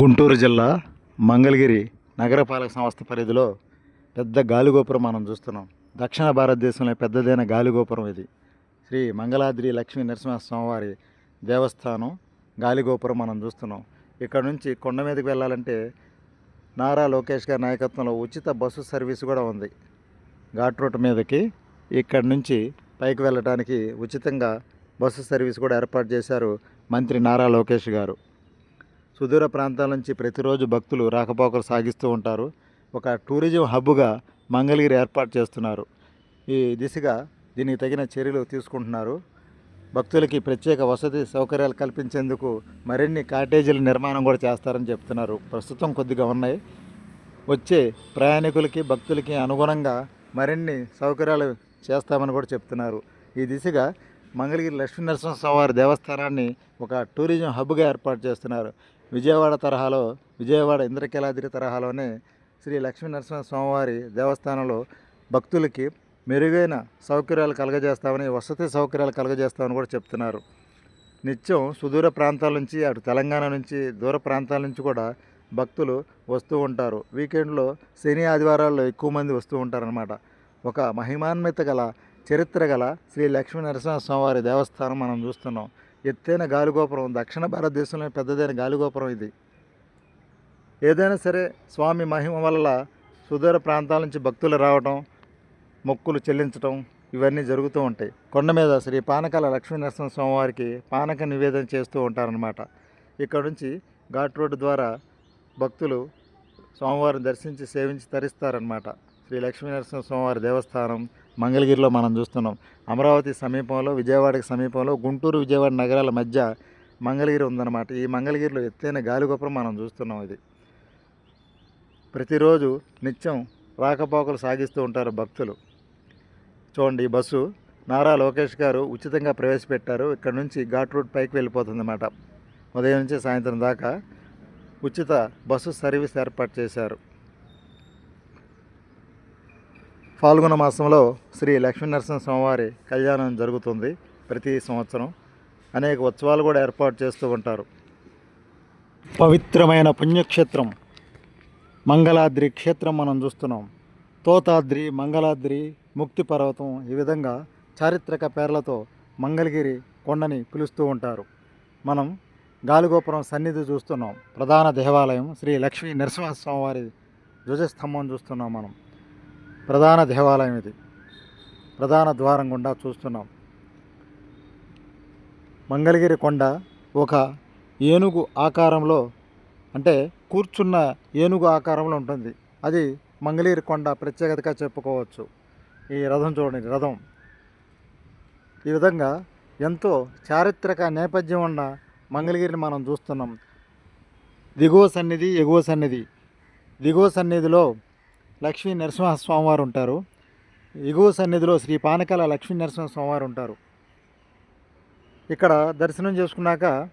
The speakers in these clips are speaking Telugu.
గుంటూరు జిల్లా మంగళగిరి నగరపాలక సంస్థ పరిధిలో పెద్ద గాలిగోపురం మనం చూస్తున్నాం. దక్షిణ భారతదేశంలో పెద్దదైన గాలిగోపురం ఇది. శ్రీ మంగళాద్రి లక్ష్మీ నరసింహ స్వామివారి దేవస్థానం గాలిగోపురం మనం చూస్తున్నాం. ఇక్కడ నుంచి కొండ మీదకి వెళ్ళాలంటే నారా లోకేష్ గారి నాయకత్వంలో ఉచిత బస్సు సర్వీస్ కూడా ఉంది. ఘాట్ రూట్ మీదకి ఇక్కడ నుంచి పైకి వెళ్ళడానికి ఉచితంగా బస్సు సర్వీస్ కూడా ఏర్పాటు చేశారు మంత్రి నారా లోకేష్ గారు. సుదూర ప్రాంతాల నుంచి ప్రతిరోజు భక్తులు రాకపోకలు సాగిస్తూ ఉంటారు. ఒక టూరిజం హబ్గా మంగళగిరి ఏర్పాటు చేస్తున్నారు. ఈ దిశగా దీనికి తగిన చర్యలు తీసుకుంటున్నారు. భక్తులకి ప్రత్యేక వసతి సౌకర్యాలు కల్పించేందుకు మరిన్ని కాటేజీల నిర్మాణం కూడా చేస్తారని చెప్తున్నారు. ప్రస్తుతం కొద్దిగా ఉన్నాయి. వచ్చే ప్రయాణికులకి భక్తులకి అనుగుణంగా మరిన్ని సౌకర్యాలు చేస్తామని కూడా చెప్తున్నారు. ఈ దిశగా మంగళగిరి లక్ష్మీ నరసింహస్వామి దేవస్థానాన్ని ఒక టూరిజం హబ్గా ఏర్పాటు చేస్తున్నారు. విజయవాడ తరహాలో విజయవాడ ఇంద్రకీలాద్రి తరహాలోనే శ్రీ లక్ష్మీ నరసింహ స్వామివారి దేవస్థానంలో భక్తులకి మెరుగైన సౌకర్యాలు కలగజేస్తామని వసతి సౌకర్యాలు కలగజేస్తామని కూడా చెప్తున్నారు. నిత్యం సుదూర ప్రాంతాల నుంచి అటు తెలంగాణ నుంచి దూర ప్రాంతాల నుంచి కూడా భక్తులు వస్తూ ఉంటారు. వీకెండ్లో శని ఆదివారాల్లో ఎక్కువ మంది వస్తూ ఉంటారనమాట ఒక మహిమాన్విత గల చరిత్ర గల శ్రీ లక్ష్మీ నరసింహ స్వామివారి దేవస్థానం మనం చూస్తున్నాం. ఎత్తైన గాలిగోపురం దక్షిణ భారతదేశంలో పెద్దదైన గాలిగోపురం ఇది. ఏదైనా సరే స్వామి మహిమ వల్ల సుదూర ప్రాంతాల నుంచి భక్తులు రావటం మొక్కులు చెల్లించటం ఇవన్నీ జరుగుతూ ఉంటాయి. కొండ మీద శ్రీ పానకాల లక్ష్మీ నరసింహ స్వామివారికి పానక నివేదన చేస్తూ ఉంటారనమాట ఇక్కడ నుంచి ఘాట్ రోడ్డు ద్వారా భక్తులు స్వామివారిని దర్శించి సేవించి తరిస్తారనమాట శ్రీ లక్ష్మీ నరసింహ స్వామివారి దేవస్థానం మంగళగిరిలో మనం చూస్తున్నాం. అమరావతి సమీపంలో విజయవాడకి సమీపంలో గుంటూరు విజయవాడ నగరాల మధ్య మంగళగిరి ఉందన్నమాట. ఈ మంగళగిరిలో ఎత్తైన గాలిగోపురం మనం చూస్తున్నాం ఇది. ప్రతిరోజు నిత్యం రాకపోకలు సాగిస్తూ ఉంటారు భక్తులు. చూడండి ఈ బస్సు. నారా లోకేష్ గారు ఉచితంగా ప్రవేశపెట్టారు. ఇక్కడ నుంచి ఘాట్ రోడ్ పైకి వెళ్ళిపోతుందన్నమాట. ఉదయం నుంచి సాయంత్రం దాకా ఉచిత బస్సు సర్వీస్ ఏర్పాటు చేశారు. ఫాల్గుణ మాసంలో శ్రీ లక్ష్మీ నరసింహ స్వామివారి కళ్యాణం జరుగుతుంది ప్రతి సంవత్సరం. అనేక ఉత్సవాలు కూడా ఏర్పాటు చేస్తూ ఉంటారు. పవిత్రమైన పుణ్యక్షేత్రం మంగళాద్రి క్షేత్రం మనం చూస్తున్నాం. తోతాద్రి మంగళాద్రి ముక్తి పర్వతం ఈ విధంగా చారిత్రక పేర్లతో మంగళగిరి కొండని పిలుస్తూ ఉంటారు. మనం గాలిగోపురం సన్నిధి చూస్తున్నాం. ప్రధాన దేవాలయం శ్రీ లక్ష్మీ నరసింహస్వామివారి ధ్వజస్తంభం చూస్తున్నాం మనం. ప్రధాన దేవాలయం ఇది. ప్రధాన ద్వారం గుండా చూస్తున్నాం. మంగళగిరి కొండ ఒక ఏనుగు ఆకారంలో అంటే కూర్చున్న ఏనుగు ఆకారంలో ఉంటుంది. అది మంగళగిరి కొండ ప్రత్యేకతగా చెప్పుకోవచ్చు. ఈ రథం చూడండి రథం. ఈ విధంగా ఎంతో చారిత్రక నేపథ్యం ఉన్న మంగళగిరిని మనం చూస్తున్నాం. దిగువ సన్నిధి ఎగువ సన్నిధి. దిగువ సన్నిధిలో లక్ష్మీ నరసింహస్వామి వారు ఉంటారు. ఎగువ సన్నిధిలో శ్రీ పానకాల లక్ష్మీ నరసింహస్వామి వారు ఉంటారు. ఇక్కడ దర్శనం చేసుకున్నాక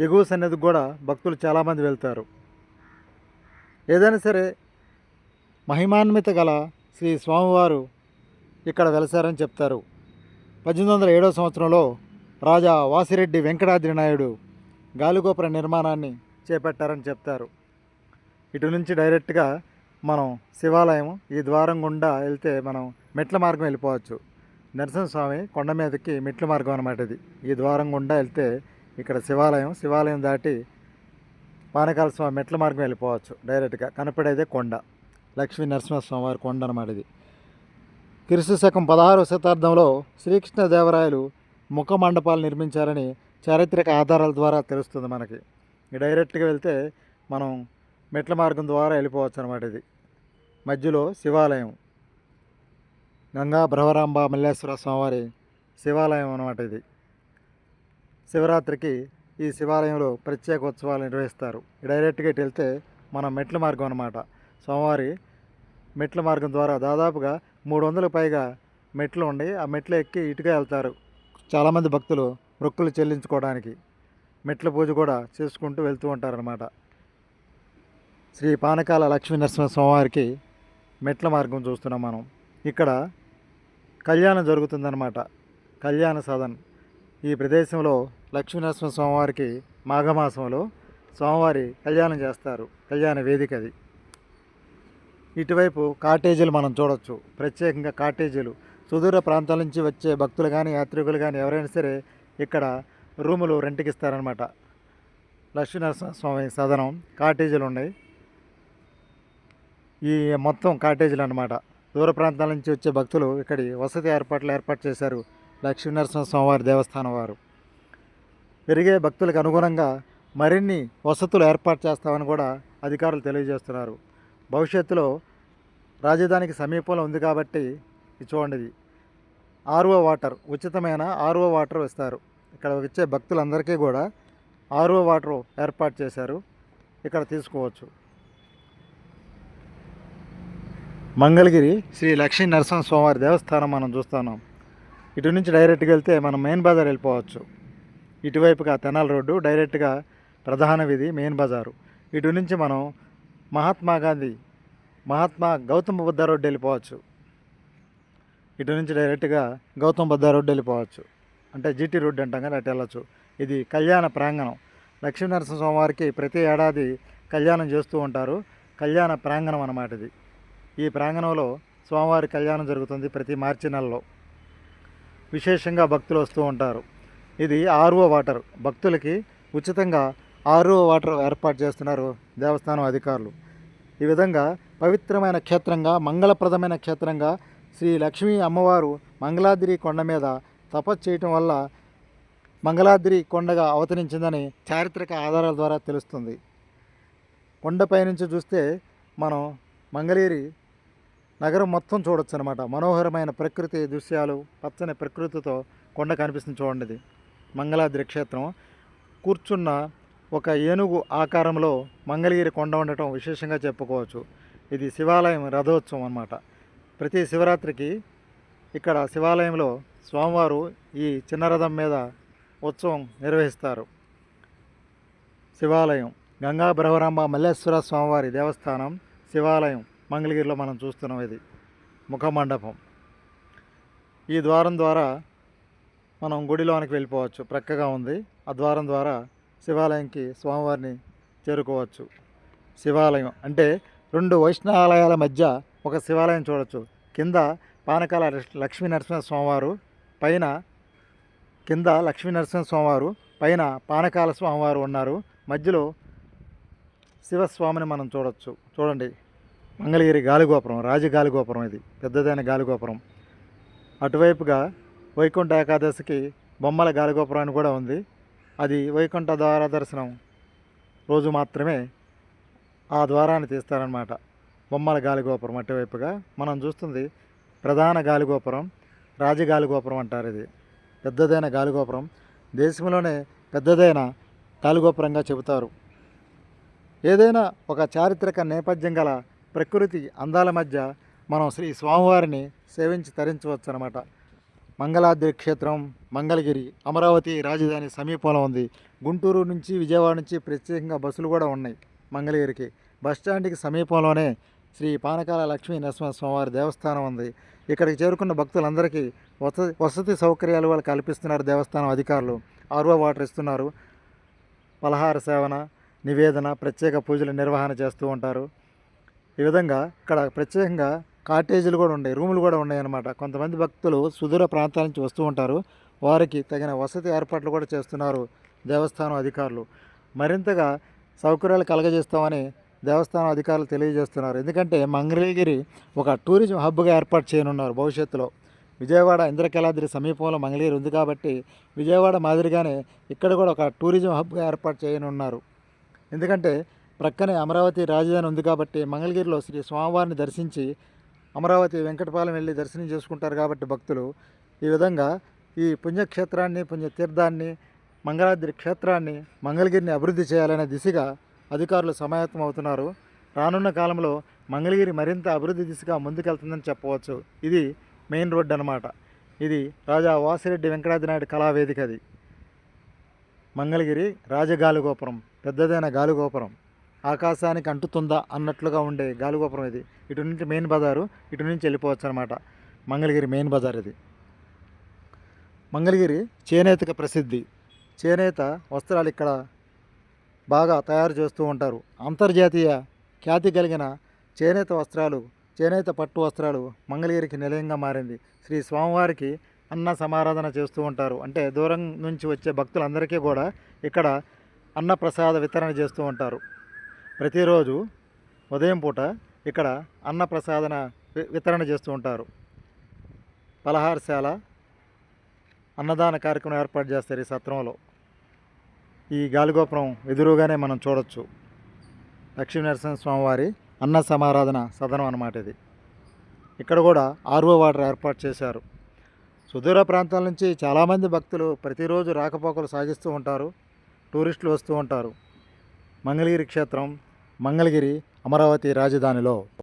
ఎగువ సన్నిధికి కూడా భక్తులు చాలామంది వెళ్తారు. ఏదైనా సరే మహిమాన్విత గల శ్రీ స్వామివారు ఇక్కడ వెలసారని చెప్తారు. పద్దెనిమిది వందల ఏడవ సంవత్సరంలో రాజా వాసిరెడ్డి వెంకటాద్రి నాయుడు గాలిగోపుర నిర్మాణాన్ని చేపట్టారని చెప్తారు. ఇటు నుంచి డైరెక్ట్గా మనం శివాలయం ఈ ద్వారం గుండా వెళ్తే మనం మెట్ల మార్గం వెళ్ళిపోవచ్చు. నరసింహస్వామి కొండ మీదకి మెట్ల మార్గం అనమాట ఇది. ఈ ద్వారం గుండా వెళ్తే ఇక్కడ శివాలయం శివాలయం దాటి పానకాల స్వామి మెట్ల మార్గం వెళ్ళిపోవచ్చు. డైరెక్ట్గా కనపడేదే కొండ. లక్ష్మీ నరసింహస్వామి వారి కొండ అనమాట ఇది. క్రీస్తు శకం పదహారవ శతాబ్దంలో శ్రీకృష్ణదేవరాయలు ముఖ మండపాలు నిర్మించారని చారిత్రక ఆధారాల ద్వారా తెలుస్తుంది మనకి. ఈ డైరెక్ట్గా వెళ్తే మనం మెట్ల మార్గం ద్వారా వెళ్ళిపోవచ్చు అనమాట ఇది. మధ్యలో శివాలయం. గంగా భ్రవరాంబ మల్లేశ్వర స్వామివారి శివాలయం అన్నమాట ఇది. శివరాత్రికి ఈ శివాలయంలో ప్రత్యేక ఉత్సవాలు నిర్వహిస్తారు. డైరెక్ట్గా ఇటు వెళ్తే మనం మెట్ల మార్గం అనమాట స్వామివారి మెట్ల మార్గం ద్వారా దాదాపుగా మూడు వందలకు పైగా మెట్లు ఉండి ఆ మెట్లు ఎక్కి ఇటుగా వెళ్తారు. చాలామంది భక్తులు మొక్కులు చెల్లించుకోవడానికి. మెట్ల పూజ కూడా చేసుకుంటూ వెళ్తూ ఉంటారన్నమాట. శ్రీ పానకాల లక్ష్మీ నరసింహ స్వామివారికి మెట్ల మార్గం చూస్తున్నాం మనం. ఇక్కడ కళ్యాణం జరుగుతుందన్నమాట. కళ్యాణ సదన్. ఈ ప్రదేశంలో లక్ష్మీనరసింహ స్వామివారికి మాఘమాసంలో స్వామివారి కళ్యాణం చేస్తారు. కళ్యాణ వేదిక అది. ఇటువైపు కాటేజీలు మనం చూడొచ్చు. ప్రత్యేకంగా కాటేజీలు. సుదూర ప్రాంతాల నుంచి వచ్చే భక్తులు కానీ యాత్రికులు కానీ ఎవరైనా సరే ఇక్కడ రూములు రెంట్కి ఇస్తారనమాట లక్ష్మీనరసింహ స్వామి సదనం కాటేజీలు ఉన్నాయి. ఈ మొత్తం కాటేజీలు అనమాట దూర ప్రాంతాల నుంచి వచ్చే భక్తులు ఇక్కడి వసతి ఏర్పాట్లు ఏర్పాటు చేశారు లక్ష్మీనరసింహ స్వామివారి దేవస్థానం వారు. పెరిగే భక్తులకు అనుగుణంగా మరిన్ని వసతులు ఏర్పాటు చేస్తామని కూడా అధికారులు తెలియజేస్తున్నారు. భవిష్యత్తులో రాజధానికి సమీపంలో ఉంది కాబట్టి ఇది చూడండి ఇది. ఆర్ఓ వాటర్ ఉచితమైన ఆర్ఓ వాటర్ ఇస్తారు. ఇక్కడ వచ్చే భక్తులందరికీ కూడా ఆర్ఓ వాటర్ ఏర్పాటు చేశారు. ఇక్కడ తీసుకోవచ్చు. మంగళగిరి. శ్రీ లక్ష్మీ నరసింహ స్వామివారి దేవస్థానం మనం చూస్తున్నాం ఇటు నుంచి డైరెక్ట్గా వెళ్తే మనం మెయిన్ బజార్ వెళ్ళిపోవచ్చు. ఇటువైపుగా తెనాల రోడ్డు డైరెక్ట్గా ప్రధాన వీధి మెయిన్ బజారు. ఇటు నుంచి మనం మహాత్మా గాంధీ మహాత్మా గౌతమ బుద్ధ రోడ్డు వెళ్ళిపోవచ్చు. ఇటు నుంచి డైరెక్ట్గా గౌతమ బుద్ధ రోడ్డు వెళ్ళిపోవచ్చు. అంటే జీటీ రోడ్డు అంటాం కానీ అటు వెళ్ళచ్చు. ఇది కళ్యాణ ప్రాంగణం. లక్ష్మీనరసింహ స్వామివారికి ప్రతి ఏడాది కళ్యాణం చేస్తూ ఉంటారు. కళ్యాణ ప్రాంగణం అన్నమాట ఇది. ఈ ప్రాంగణంలో స్వామివారి కళ్యాణం జరుగుతుంది ప్రతి మార్చి నెలలో. విశేషంగా భక్తులు వస్తూ ఉంటారు. ఇది ఆర్ఓ వాటర్. భక్తులకి ఉచితంగా ఆర్ఓ వాటర్ ఏర్పాటు చేస్తున్నారు దేవస్థానం అధికారులు. ఈ విధంగా పవిత్రమైన క్షేత్రంగా మంగళప్రదమైన క్షేత్రంగా శ్రీ లక్ష్మీ అమ్మవారు మంగళాద్రి కొండ మీద తపస్సు చేయటం వల్ల మంగళాద్రి కొండగా అవతరించిందని చారిత్రక ఆధారాల ద్వారా తెలుస్తుంది. కొండపై నుంచి చూస్తే మనం మంగళగిరి నగరం మొత్తం చూడొచ్చు అనమాట మనోహరమైన ప్రకృతి దృశ్యాలు పచ్చని ప్రకృతితో కొండ కనిపిస్తుంది చూడండి ఇది. మంగళాద్రి క్షేత్రం. కూర్చున్న ఒక ఏనుగు ఆకారంలో మంగళగిరి కొండ ఉండటం విశేషంగా చెప్పుకోవచ్చు. ఇది శివాలయం రథోత్సవం అన్నమాట. ప్రతి శివరాత్రికి ఇక్కడ శివాలయంలో స్వామివారు ఈ చిన్న రథం మీద ఉత్సవం నిర్వహిస్తారు. శివాలయం. గంగా బ్రహ్మరాంబ మల్లేశ్వర స్వామివారి దేవస్థానం శివాలయం. మంగళగిరిలో మనం చూస్తున్నాం ఇది ముఖమండపం. ఈ ద్వారం ద్వారా మనం గుడిలోనికి వెళ్ళిపోవచ్చు. ప్రక్కగా ఉంది. ఆ ద్వారం ద్వారా శివాలయంకి స్వామివారిని చేరుకోవచ్చు. శివాలయం అంటే రెండు వైష్ణవాలయాల మధ్య ఒక శివాలయం చూడొచ్చు. కింద పానకాల లక్ష్మీ నరసింహ స్వామివారు పైన కింద లక్ష్మీ నరసింహ స్వామివారు పైన పానకాల స్వామివారు ఉన్నారు. మధ్యలో శివస్వామిని మనం చూడొచ్చు. చూడండి. మంగళగిరి గాలిగోపురం రాజగాలిగోపురం ఇది. పెద్దదైన గాలిగోపురం. అటువైపుగా వైకుంఠ ఏకాదశికి బొమ్మల గాలిగోపురం అని కూడా ఉంది. అది వైకుంఠ ద్వార దర్శనం రోజు మాత్రమే ఆ ద్వారాన్ని తీస్తారనమాట బొమ్మల గాలిగోపురం అటువైపుగా. మనం చూస్తుంది ప్రధాన గాలిగోపురం రాజగాలిగోపురం అంటారు ఇది. పెద్దదైన గాలిగోపురం. దేశంలోనే పెద్దదైన గాలిగోపురంగా చెబుతారు. ఏదైనా ఒక చారిత్రక నేపథ్యం గల ప్రకృతి అందాల మధ్య మనం శ్రీ స్వామివారిని సేవించి తరించవచ్చు అనమాట మంగళాద్రి క్షేత్రం మంగళగిరి అమరావతి రాజధాని సమీపంలో ఉంది. గుంటూరు నుంచి విజయవాడ నుంచి ప్రత్యేకంగా బస్సులు కూడా ఉన్నాయి మంగళగిరికి. బస్ స్టాండ్కి సమీపంలోనే శ్రీ పానకాల లక్ష్మీ నరసింహ స్వామివారి దేవస్థానం ఉంది. ఇక్కడికి చేరుకున్న భక్తులందరికీ వసతి వసతి సౌకర్యాలు వాళ్ళు కల్పిస్తున్నారు దేవస్థానం అధికారులు. ఆర్వో వాటర్ ఇస్తున్నారు. పలహార సేవన నివేదన ప్రత్యేక పూజల నిర్వహణ చేస్తూ ఉంటారు. ఈ విధంగా ఇక్కడ ప్రత్యేకంగా కాటేజీలు కూడా ఉన్నాయి రూములు కూడా ఉన్నాయి అన్నమాట. కొంతమంది భక్తులు సుదూర ప్రాంతాల నుంచి వస్తూ ఉంటారు. వారికి తగిన వసతి ఏర్పాట్లు కూడా చేస్తున్నారు దేవస్థానం అధికారులు. మరింతగా సౌకర్యాలు కలగజేస్తామని దేవస్థానం అధికారులు తెలియజేస్తున్నారు. ఎందుకంటే మంగళగిరి ఒక టూరిజం హబ్గా ఏర్పాటు చేయనున్నారు భవిష్యత్తులో. విజయవాడ ఇంద్రకీలాద్రి సమీపంలో మంగళగిరి ఉంది కాబట్టి విజయవాడ మాదిరిగానే ఇక్కడ కూడా ఒక టూరిజం హబ్గా ఏర్పాటు చేయనున్నారు. ఎందుకంటే ప్రక్కనే అమరావతి రాజధాని ఉంది కాబట్టి మంగళగిరిలో శ్రీ స్వామివారిని దర్శించి అమరావతి వెంకటపాలెం వెళ్ళి దర్శనం చేసుకుంటారు కాబట్టి భక్తులు. ఈ విధంగా ఈ పుణ్యక్షేత్రాన్ని పుణ్యతీర్థాన్ని మంగళాద్రి క్షేత్రాన్ని మంగళగిరిని అభివృద్ధి చేయాలనే దిశగా అధికారులు సమాయత్తం అవుతున్నారు. రానున్న కాలంలో మంగళగిరి మరింత అభివృద్ధి దిశగా ముందుకెళ్తుందని చెప్పవచ్చు. ఇది మెయిన్ రోడ్ అన్నమాట. ఇది రాజా వాసిరెడ్డి వెంకటాద్రి నాయుడు కళావేదిక అది. మంగళగిరి రాజగాలిగోపురం పెద్దదైన గాలిగోపురం. ఆకాశానికి అంటుతుందా అన్నట్లుగా ఉండే గాలిగోపురం ఇది. ఇటు నుంచి మెయిన్ బజారు ఇటు నుంచి వెళ్ళిపోవచ్చు అనమాట మంగళగిరి మెయిన్ బజార్ ఇది. మంగళగిరి చేనేతకు ప్రసిద్ధి. చేనేత వస్త్రాలు ఇక్కడ బాగా తయారు చేస్తూ ఉంటారు. అంతర్జాతీయ ఖ్యాతి కలిగిన చేనేత వస్త్రాలు చేనేత పట్టు వస్త్రాలు మంగళగిరికి నిలయంగా మారింది. శ్రీ స్వామివారికి అన్న సమారాధన చేస్తూ ఉంటారు. అంటే దూరం నుంచి వచ్చే భక్తులందరికీ కూడా ఇక్కడ అన్న ప్రసాద వితరణ చేస్తూ ఉంటారు. ప్రతిరోజు ఉదయం పూట ఇక్కడ అన్న ప్రసాదన వి- వితరణ చేస్తూ ఉంటారు. పలహారశాల అన్నదాన కార్యక్రమం ఏర్పాటు చేస్తారు ఈ సత్రంలో. ఈ గాలిగోపురం ఎదురుగానే మనం చూడొచ్చు. లక్ష్మీ నరసింహ స్వామివారి అన్న సమారాధన సదనం అన్నమాట ఇది. ఇక్కడ కూడా ఆర్వో వాటర్ ఏర్పాటు చేశారు. సుదూర ప్రాంతాల నుంచి చాలామంది భక్తులు ప్రతిరోజు రాకపోకలు సాగిస్తూ ఉంటారు. టూరిస్టులు వస్తూ ఉంటారు. మంగళగిరి క్షేత్రం మంగళగిరి అమరావతి రాజధానిలో.